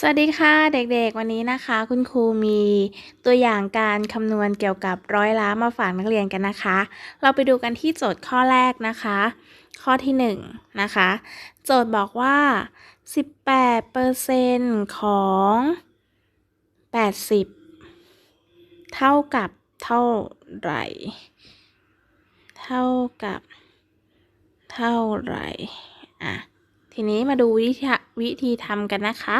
สวัสดีค่ะเด็กๆ วันนี้นะคะ คุณครูมีตัวอย่างการคำนวณเกี่ยวกับร้อยล้ามาฝากนักเรียนกันนะคะ เราไปดูกันที่โจทย์ข้อแรกนะคะ ข้อที่1นงนะคะ โจทย์บอกว่า 18%ของ 80 เท่ากับเท่าไหร่ เท่ากับ เท่าไหร่อะทีนี้มาดูวิธีวิธีทำกันนะคะ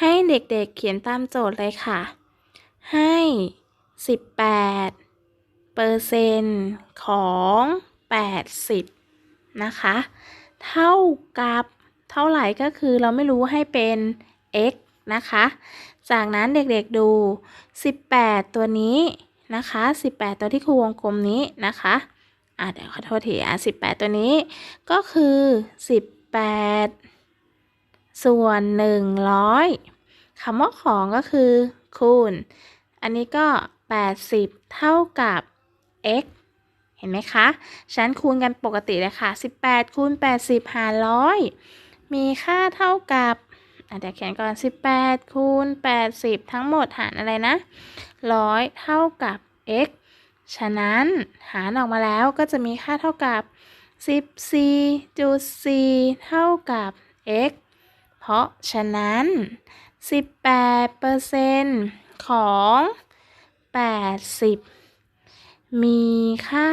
ให้เด็กๆเเขียนตามโจทย์เลยค่ะ ให้ 18เปอร์เซ็นต์ของ 80 นะคะ เท่ากับเท่าไหร่ก็คือเราไม่รู้ให้เป็น x นะคะ จากนั้นเด็กๆดู 18 ตัวนี้นะคะ 18 ตัวที่ครูวงกลมนี้นะคะอะเดี๋ยวขอโทษทีอะ18 ตัวนี้ก็คือ 18 ส่วน 100 คำว่าของก็คือคูณ อันนี้ก็ 80 เท่ากับ x เห็นไหมคะฉันคูณกันปกติเลยค่ะ 18 คูณ 80 หารร้อยมีค่าเท่ากับเดี๋ยวเขียนก่อน 18 คูณ 80 ทั้งหมดหารอะไรนะ 100 เท่ากับ x ฉะนั้นหารออกมาแล้วก็จะมีค่าเท่ากับ 14.4 เท่ากับ x ราะฉะนั้น 18%ของ 80 มีค่า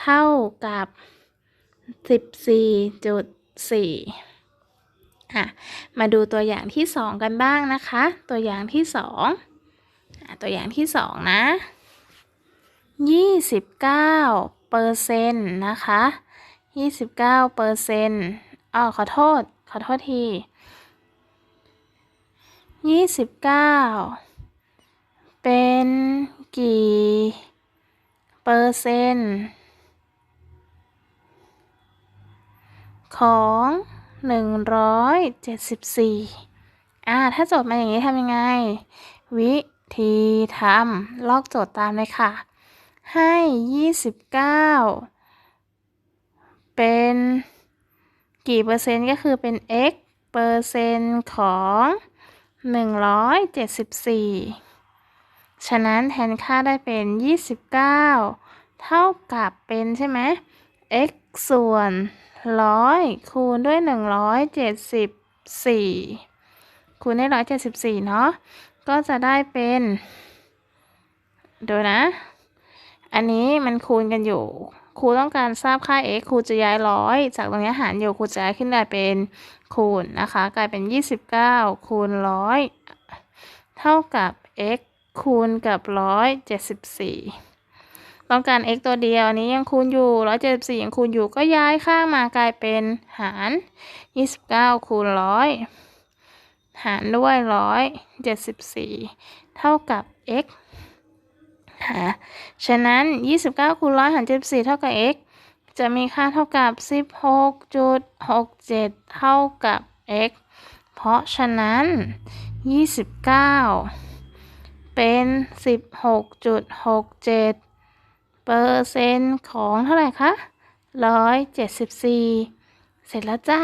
เท่ากับ 14.4อะมาดูตัวอย่างที่ 2 กันบ้างนะคะ ตัวอย่างที่ 2 ตัวอย่างที่สองนะยี่สิบเก้าเปอร์เซ็นต์นะคะยี่สิบเก้าเปอร์เซ็นต์ อ๋อขอโทษ ขอโทษทียี่สิบเก้าเป็นกี่เปอร์เซ็นต์ของหนึ่งร้อยเจ็ดสิบสี่อ่า ถ้าโจดมาอย่างนี้ทำยังไง วิธีทำลอกโจทย์ตามเลยค่ะ ให้29เป็น กี่เปอร์เซ็นต์ก็คือเป็น x เปอร์เซ็นต์ของ 174 ฉะนั้นแทนค่าได้เป็น 29 เท่ากับเป็นใช่ไหม x ส่วน 100 คูณด้วย 174 คูณได้174 เนาะ ก็จะได้เป็น ดูนะ อันนี้มันคูณกันอยู่ ครูต้องการทราบค่า x ครูจะย้ายร้อยจากตรงนี้หารอยู่ครูจะย้ายขึ้นได้เป็นคูณนะคะ กลายเป็น 29 คูณร้อยเท่ากับ x คูณกับร้อยเจ็ดสิบสี่ต้องการ x ตัวเดียวอันนี้ยังคูณอยู่ร้อยเจ็ดสิบสี่ยังคูณอยู่ก็ย้ายข้างมากลายเป็นหารยี่สิบเก้าคูณร้อยหารด้วยร้อยเจ็ดสิบสี่เท่ากับ x หาฉะนั้นยี่สิบเก้าคูณร้อยหารเจ็ดสี่เท่ากับ x จะมีค่าเท่ากับสิบหกจุดหกเจ็ดเท่ากับ x เพราะฉะนั้นยี่สิบเก้าเป็นสิบหกจุดหกเจ็ดเปอร์เซ็นต์ของเท่าไหร่คะร้อยเจ็ดสิบสี่เสร็จแล้วจ้า